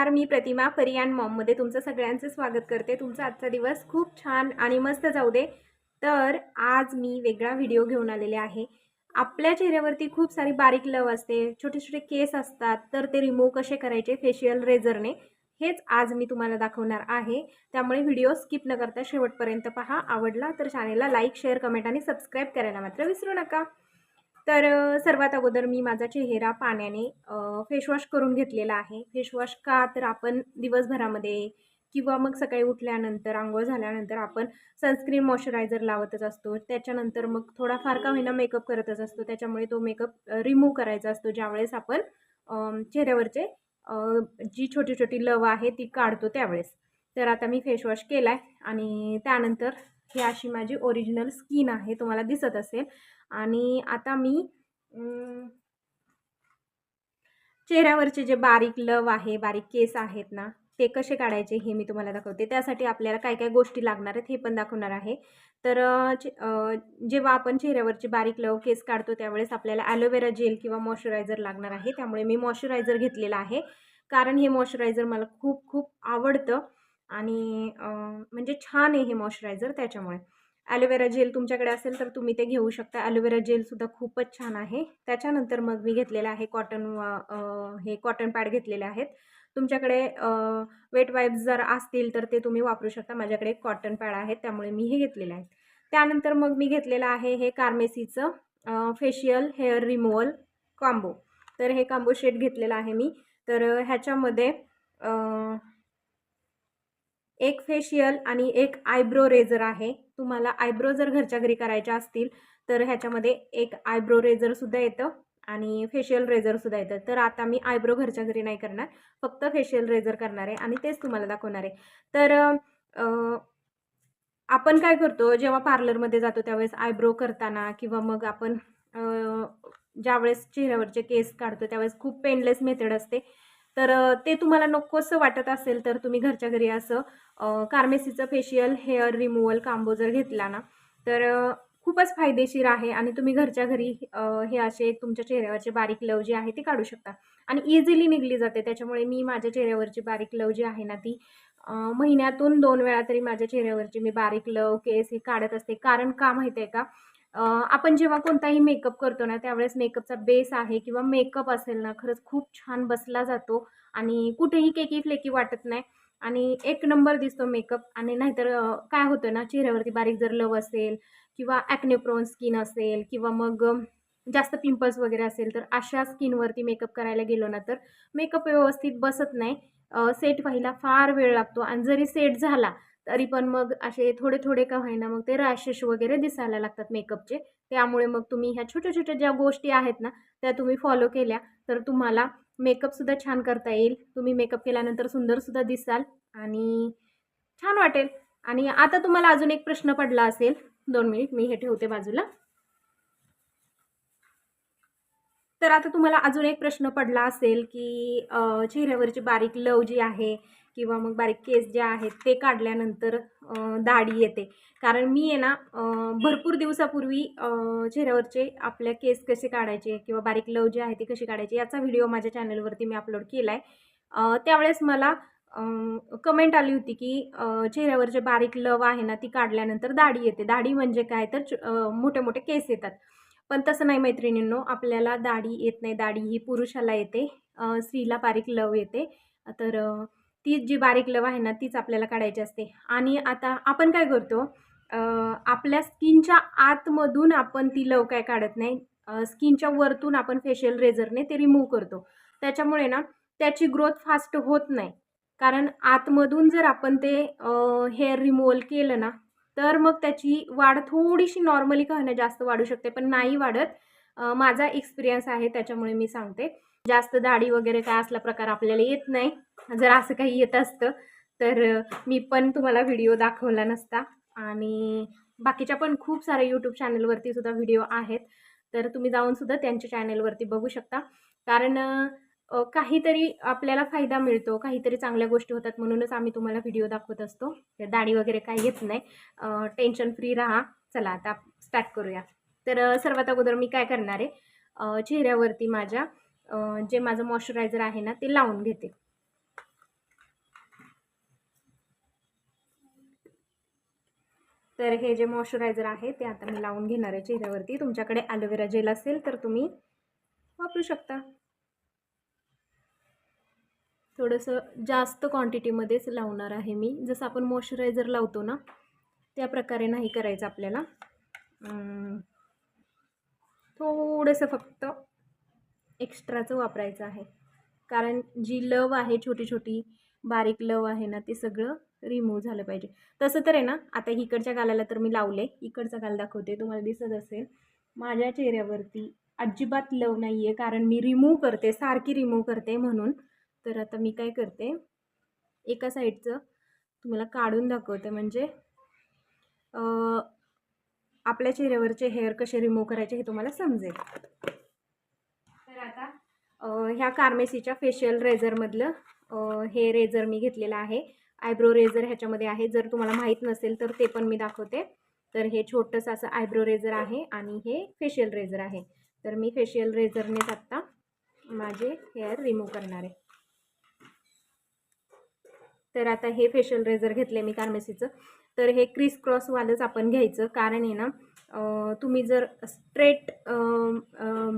नमस्कार मी प्रतिमा फरियान मॉममध्ये तुमचं सगळ्यांचं स्वागत करते. तुमचा आजचा दिवस खूप छान आणि मस्त जाऊ दे. तर आज मी वेगळा व्हिडिओ घेऊन आलेले आहे. आपल्या चेहऱ्यावरती खूप सारी बारीक लव असते छोटे छोटे केस असतात तर ते रिमूव्ह कसे करायचे? फेशियल रेझरने हेच आज मी तुम्हाला दाखवणार आहे. त्यामुळे व्हिडिओ स्किप न करता शेवटपर्यंत पहा. आवडला तर चॅनेलला लाईक शेअर कमेंट आणि सबस्क्राईब करायला मात्र विसरू नका. तर सर्वात अगोदर मी माझा चेहरा पाण्याने फेशवॉश करून घेतलेला आहे. फेशवॉश का तर आपण दिवसभरामध्ये किंवा मग सकाळी उठल्यानंतर आंघोळ झाल्यानंतर आपण सनस्क्रीन मॉइश्चरायझर लावतच असतो. त्याच्यानंतर मग थोडाफार का होईना मेकअप करतच असतो. त्याच्यामुळे तो मेकअप रिमूव्ह करायचा असतो. ज्यावेळेस आपण चेहऱ्यावरचे जी छोटी छोटी लव आहे ती काढतो त्यावेळेस. तर आता मी फेशवॉश केला आहे आणि त्यानंतर ही अशी माझी ओरिजिनल स्किन आहे. तुम्हाला दिसत असेल. आणि आता मी चेहऱ्यावरचे जे बारीक लव आहे बारीक केस आहेत ना ते कसे काढायचे हे मी तुम्हाला दाखवते. त्यासाठी आपल्याला काय काय गोष्टी लागणार आहेत हे पण दाखवणार आहे. तर चे- जेव्हा आपण चेहऱ्यावरचे बारीक लव केस काढतो त्यावेळेस आपल्याला ॲलोवेरा जेल किंवा मॉइश्चरायझर लागणार आहे. त्यामुळे मी मॉइश्चरायझर घेतलेला आहे. कारण हे मॉइश्चरायझर मला खूप खूप आवडतं आणि म्हणजे छान आहे हे मॉइश्चरायझर त्याच्यामुळे. ॲलोवेरा जेल तुमच्याकडे असेल तर तुम्ही ते घेऊ शकता. ॲलोवेरा जेलसुद्धा खूपच छान आहे. त्याच्यानंतर मग मी घेतलेलं आहे कॉटन हे कॉटन पॅड घेतलेले आहेत. तुमच्याकडे वेट वाईप्स जर असतील तर ते तुम्ही वापरू शकता. माझ्याकडे कॉटन पॅड आहेत त्यामुळे मी हे घेतलेले आहेत. त्यानंतर मग मी घेतलेलं आहे हे कार्मेसीचं फेशियल हेअर रिमूव्हल कॉम्बो तर हे कॉम्बो शेट घेतलेलं आहे मी. तर ह्याच्यामध्ये एक फेशियल आणि एक आयब्रो रेझर आहे. तुम्हाला आयब्रो जर घरच्या घरी करायच्या असतील तर ह्याच्यामध्ये एक आयब्रो रेझरसुद्धा येतं आणि फेशियल रेझरसुद्धा येतं. तर आता मी आयब्रो घरच्या घरी नाही करणार फक्त फेशियल रेझर करणार आहे आणि तेच तुम्हाला दाखवणार आहे. तर आपण काय करतो जेव्हा पार्लरमध्ये जातो त्यावेळेस आयब्रो करताना किंवा मग आपण ज्यावेळेस चेहऱ्यावरचे केस काढतो त्यावेळेस खूप पेनलेस मेथड असते. तर ते तुम्हाला नकोसं वाटत असेल तर तुम्ही घरच्या घरी असं कार्मेसीचं फेशियल हेअर रिमूव्हल कांबो जर घेतला ना तर खूपच फायदेशीर आहे आणि तुम्ही घरच्या घरी हे असे तुमच्या चेहऱ्यावरचे बारीक लव जी आहे ती काढू शकता. आणि इझिली निघली जाते त्याच्यामुळे मी माझ्या चेहऱ्यावरची बारीक लव जी आहे ना ती महिन्यातून दोन वेळा तरी माझ्या चेहऱ्यावरची मी बारीक लव केस हे काढत असते. कारण का माहिती आहे का? आपण जेव्हा कोणताही मेकअप करतो ना त्यावेळेस मेकअपचा बेस आहे किंवा मेकअप असेल ना खरंच खूप छान बसला जातो आणि कुठेही केकी फ्लेकी वाटत नाही. आणि एक नंबर दिसतो मेकअप आणि नाहीतर काय होतं ना चेहऱ्यावरती बारीक जर लव असेल किंवा ॲक्नेप्रोन स्किन असेल किंवा मग जास्त पिंपल्स वगैरे असेल तर अशा स्किनवरती मेकअप करायला गेलो ना तर मेकअप व्यवस्थित बसत नाही. सेट व्हायला फार वेळ लागतो आणि जरी सेट झाला तरी पण मग असे थोडे थोडे का होईना मग ते रॅशेस वगैरे दिसायला लागतात मेकअपचे त्यामुळे मग तुम्ही ह्या छोट्या छोट्या ज्या गोष्टी आहेत ना त्या तुम्ही फॉलो केल्या तर तुम्हाला मेकअपसुद्धा छान करता येईल. तुम्ही मेकअप केल्यानंतर सुंदरसुद्धा दिसाल आणि छान वाटेल. आणि आता तुम्हाला अजून एक प्रश्न पडला असेल. दोन मिनिट मी हे ठेवते बाजूला. तर आता तुम्हाला अजून एक प्रश्न पडला असेल की चेहऱ्यावरची बारीक लव जी आहे किंवा मग बारीक केस जे आहेत ते काढल्यानंतर दाढी येते. कारण मी आहे ना भरपूर दिवसापूर्वी चेहऱ्यावरचे आपल्या केस कसे काढायचे किंवा बारीक लव जे आहे ते कशी काढायची याचा व्हिडिओ माझ्या चॅनलवरती मी अपलोड केला आहे त्यावेळेस मला कमेंट आली होती की चेहऱ्यावर चेहऱ्यावरचे बारीक लव आहे ना ती काढल्यानंतर दाढी येते. दाढी म्हणजे काय? तर च- मोठे मोठे केस येतात. पण तसं नाही मैत्रिणींनो आपल्याला दाढी येत नाही. दाढी ही पुरुषाला येते. स्त्रीला बारीक लव येते. तर तीच जी बारीक लव आहे ना तीच आपल्याला काढायची असते. आणि आता आपण काय करतो आपल्या स्किनच्या आतमधून आपण ती लव काय काढत नाही. स्किनच्या वरतून आपण फेशियल रेझरने ते रिमूव्ह करतो. त्याच्यामुळे ना त्याची ग्रोथ फास्ट होत नाही. कारण आतमधून जर आपण ते हेअर रिमूव्हल केलं ना तर मग त्याची वाढ थोडीशी नॉर्मली का जास्त वाढू शकते. पण नाही वाढत. माझा एक्सपिरियन्स आहे त्याच्यामुळे मी सांगते. जास्त दाढी वगैरे काय असला प्रकार आपल्याला येत नाही. जर असं काही येत असतं तर मी पण तुम्हाला व्हिडिओ दाखवला नसता. आणि बाकीच्या पण खूप साऱ्या यूट्यूब चॅनलवरती सुद्धा व्हिडिओ आहेत. तर तुम्ही जाऊन सुद्धा त्यांच्या चॅनलवरती बघू शकता. कारण काहीतरी आपल्याला फायदा मिळतो. काहीतरी चांगल्या गोष्टी होतात म्हणूनच आम्ही तुम्हाला व्हिडिओ दाखवत असतो. तर दाढी वगैरे काही येत नाही. टेन्शन फ्री राहा. चला आता स्टार्ट करूया. तर सर्वात अगोदर मी काय करणार आहे? चेहऱ्यावरती माझ्या जे माझं मॉइश्चरायझर आहे ना ते लावून घेते. तर हे जे मॉइश्चरायझर आहे ते आता मी लावून घेणार आहे चेहऱ्यावरती. तुमच्याकडे ॲलोवेरा जेल असेल तर तुम्ही वापरू शकता. थोडंसं जास्त क्वांटिटीमध्येच लावणार आहे मी. जसं आपण मॉइश्चरायझर लावतो ना त्या प्रकारे नाही करायचं आपल्याला. थोडंसं फक्त एक्स्ट्राचं वापरायचं आहे. कारण जी लव आहे छोटी छोटी बारीक लव आहे ना ते सगळं रिमूव्ह झालं पाहिजे. तसं तर आहे ना आता इकडच्या गालाला तर मी लावले इकडचा गाल दाखवते तुम्हाला दिसत असेल. माझ्या चेहऱ्यावरती अजिबात लव नाही आहे कारण मी रिमूव्ह करते सारखी रिमूव्ह करते म्हणून. तर आता मी काय करते एका साईडचं तुम्हाला काढून दाखवते म्हणजे आपल्या चेहऱ्यावरचे हेअर कसे रिमूव्ह करायचे हे तुम्हाला समजेल. तर आता. ह्या कार्मेसीच्या फेशियल रेझरमधलं हे रेझर मी घेतलेलं आहे. आयब्रो रेझर ह्याच्यामध्ये आहे. जर तुम्हाला माहीत नसेल तर ते पण मी दाखवते. तर हे छोटंसं असं आयब्रो रेझर आहे आणि हे फेशियल रेझर आहे. तर मी फेशियल रेझरनेच आत्ता माझे हेअर रिमूव्ह करणार आहे. तर आता हे फेशियल रेझर घेतले मी कार्मेसीचं. तर हे क्रिस क्रॉसवालंच आपण घ्यायचं. कारण आहे ना तुम्ही जर स्ट्रेट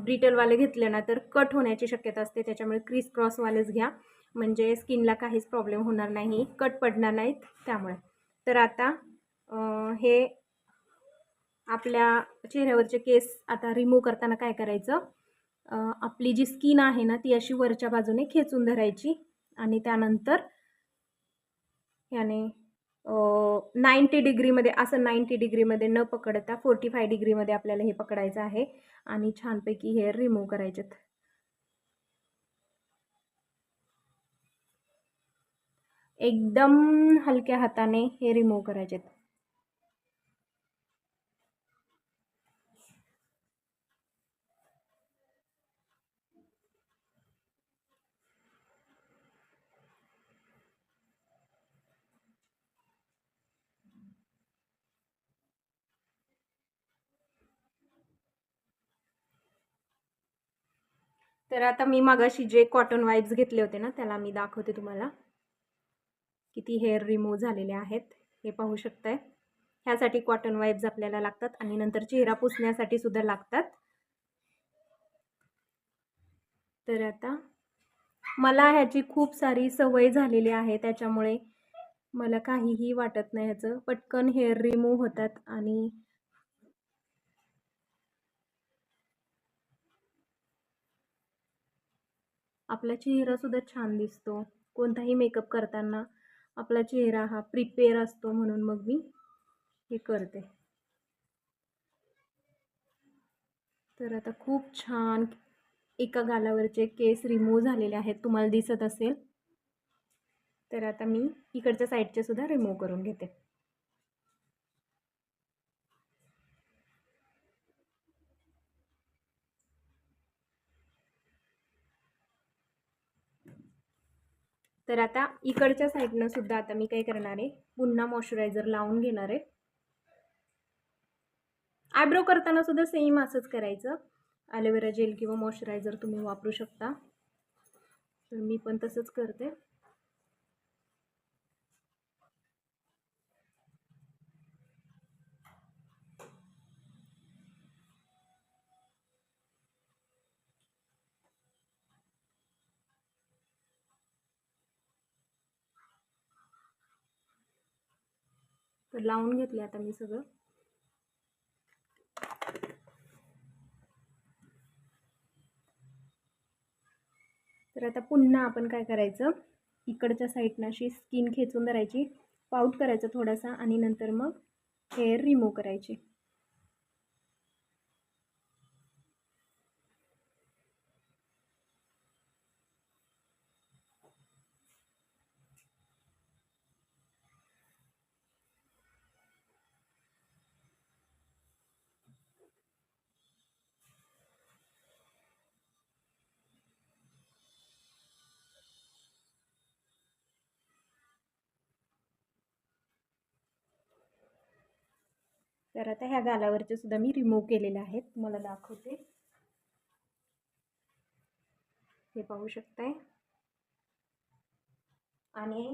ब्रिटलवाले घेतले ना तर कट होण्याची शक्यता असते. त्याच्यामुळे क्रिस क्रॉसवालेच घ्या. म्हणजे स्किनला काहीच प्रॉब्लेम होणार नाही. कट पडणार नाहीत त्यामुळे. तर आता हे आपल्या चेहऱ्यावरचे केस आता रिमूव्ह करताना काय करायचं? आपली जी स्किन आहे ना ती अशी वरच्या बाजूने खेचून धरायची. आणि त्यानंतर याने नाईंटी डिग्रीमध्ये असं नाईंटी डिग्रीमध्ये न पकडता फोर्टी फाय डिग्रीमध्ये आपल्याला हे पकडायचं आहे आणि छानपैकी हेअर रिमूव्ह करायचेत. एकदम हलक्या हाताने हे रिमूव्ह करायचेत. तर आता मी मागाशी जे कॉटन वाईब्स घेतले होते ना त्याला मी दाखवते तुम्हाला. किती हेअर रिमूव्ह झालेले आहेत हे पाहू शकताय. ह्यासाठी कॉटन वाईब्स आपल्याला लागतात आणि नंतर चेहरा पुसण्यासाठी सुद्धा लागतात. तर आता मला ह्याची खूप सारी सवय झालेली आहे त्याच्यामुळे मला काहीही वाटत नाही ह्याचं. पटकन हेअर रिमूव्ह होतात आणि आपला चेहरासुद्धा छान दिसतो. कोणताही मेकअप करताना आपला चेहरा हा प्रिपेअर असतो म्हणून मग मी हे करते. तर आता खूप छान एका गालावरचे केस रिमूव्ह झालेले आहेत. तुम्हाला दिसत असेल. तर आता मी इकडच्या साईडचे सुद्धा रिमूव्ह करून घेते. तर आता इकडच्या साईडनं सुद्धा आता मी काय करणार आहे? पुन्हा मॉइश्चरायझर लावून घेणार आहे. आयब्रो करताना सुद्धा सेम असंच करायचं. ॲलोवेरा जेल किंवा मॉइश्चरायझर तुम्ही वापरू शकता. तर मी पण तसंच करते. तर लावून घेतले आता मी सगळं. तर आता पुन्हा आपण काय करायचं? इकडच्या साईडनं अशी स्किन खेचून धरायची. पाऊट करायचं थोडासा आणि नंतर मग हेअर रिमूव्ह करायची. तर आता ह्या गालावरचे सुद्धा मी रिमूव्ह केलेले आहेत. तुम्हाला दाखवते. हे पाहू शकताय. आणि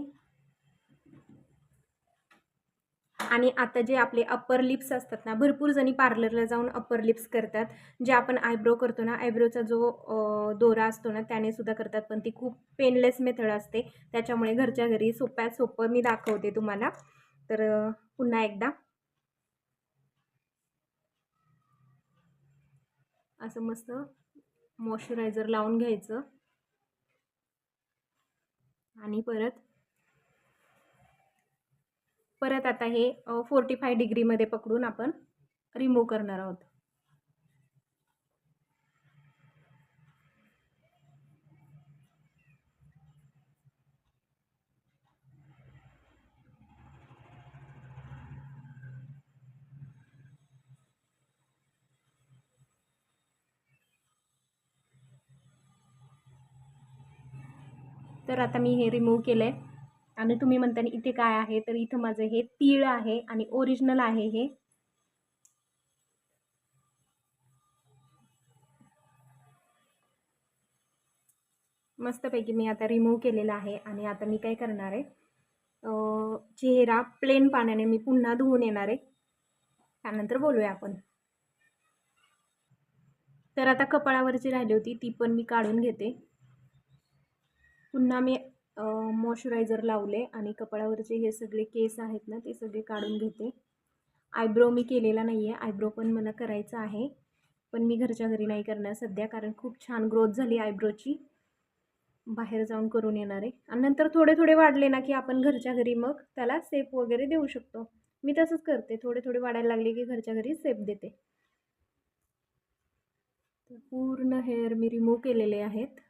आणि आता जे आपले अप्पर लिप्स असतात ना भरपूर जणी पार्लरला जाऊन अप्पर लिप्स करतात. जे आपण आयब्रो करतो ना आयब्रोचा जो दोरा असतो ना त्याने सुद्धा करतात. पण ती खूप पेनलेस मेथड असते. त्याच्यामुळे घरच्या घरी सोप्यात सोपं मी दाखवते तुम्हाला. तर पुन्हा एकदा. असं मस्त मॉइश्चरायझर लावून घ्यायचं. आणि परत परत आता हे फोर्टी फाय डिग्रीमध्ये पकडून आपण रिमूव्ह करणार आहोत. तर आता मी हे रिमूव्ह केलं आहे आणि तुम्ही म्हणता इथे काय आहे? तर इथं माझं हे तीळ आहे आणि ओरिजिनल आहे हे. मस्तपैकी मी आता रिमूव्ह केलेलं आहे आणि आता मी काय करणार आहे? चेहरा प्लेन पाण्याने मी पुन्हा धुवून येणार आहे. त्यानंतर बोलूया आपण. तर आता कपाळावरची राहिली होती ती पण मी काढून घेते. पुन्हा मी मॉइश्चरायझर लावले आणि कपाळावरचे हे सगळे केस आहेत ना ते सगळे काढून घेते. आयब्रो मी केलेला नाही आहे आयब्रो पण मला करायचा आहे. पण मी घरच्या घरी नाही करणार सध्या कारण खूप छान ग्रोथ झाली आयब्रोची बाहेर जाऊन करून येणार आहे. आणि नंतर थोडे थोडे वाढले ना की आपण घरच्या घरी मग त्याला सेप वगैरे देऊ शकतो. मी तसंच करते. थोडे थोडे वाढायला लागले की घरच्या घरी सेप देते. पूर्ण हेअर मी रिमूव्ह केलेले आहेत.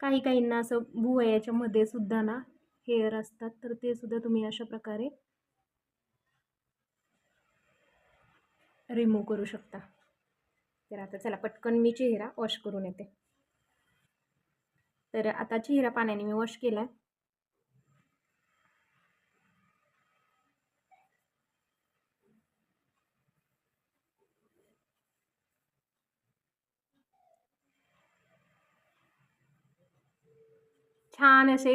काही काहींना असं भुवयाच्या मध्ये सुद्धा ना हेअर असतात तर ते सुद्धा तुम्ही अशा प्रकारे रिमूव्ह करू शकता. तर आता चला पटकन मी चेहरा वॉश करून येते. तर आता चेहरा पाण्याने मी वॉश केला आहे छान असे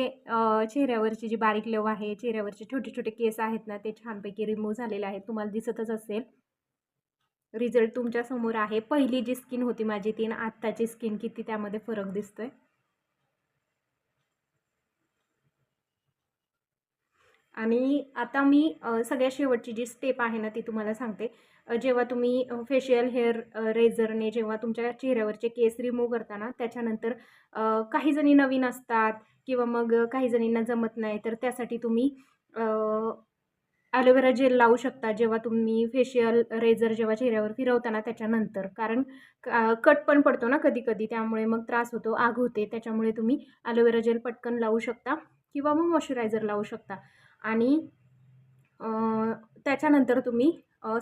चेहऱ्यावरची जी बारीक लव आहे चेहऱ्यावरचे छोटे छोटे केस आहेत ना ते छानपैकी रिमूव्ह झालेले आहेत. तुम्हाला दिसतच असेल. रिझल्ट तुमच्यासमोर आहे. पहिली जी स्किन होती माझी ती आणि आत्ताची स्किन किती त्यामध्ये फरक दिसतोय. आणि आता मी सगळ्या शेवटची जी स्टेप आहे ना ती तुम्हाला सांगते. जेव्हा तुम्ही फेशियल हेअर रेझरने जेव्हा तुमच्या चेहऱ्यावरचे केस रिमूव्ह करताना त्याच्यानंतर काही जणी नवीन असतात किंवा मग काही जणींना जमत नाही तर त्यासाठी तुम्ही ॲलोवेरा जेल लावू शकता. जेव्हा तुम्ही फेशियल रेझर जेव्हा चेहऱ्यावर फिरवताना त्याच्यानंतर. कारण कट पण पडतो ना कधी कधी त्यामुळे मग त्रास होतो आग होते. त्याच्यामुळे तुम्ही ॲलोवेरा जेल पटकन लावू शकता किंवा मग मॉइश्चरायझर लावू शकता. आणि त्याच्यानंतर तुम्ही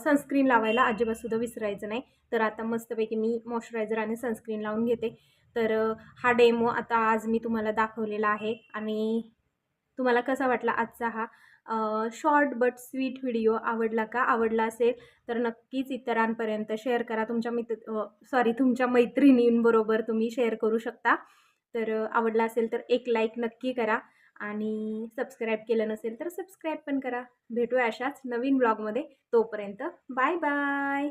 सनस्क्रीन लावायला अजिबातसुद्धा विसरायचं नाही. तर आता मस्तपैकी मी मॉइश्चरायझर आणि सनस्क्रीन लावून घेते. तर हा डेमो आता आज मी तुम्हाला दाखवलेला आहे. आणि तुम्हाला कसा वाटला आजचा हा? शॉर्ट बट स्वीट व्हिडिओ आवडला का? आवडला असेल तर नक्कीच इतरांपर्यंत शेअर करा. तुमच्या मित्र सॉरी तुमच्या मैत्रिणींबरोबर तुम्ही शेअर करू शकता. तर आवडला असेल तर एक लाईक नक्की करा. आणि सबस्क्राईब केलं नसेल तर सबस्क्राईब पण करा. भेटूया अशाच नवीन ब्लॉगमध्ये तोपर्यंत बाय बाय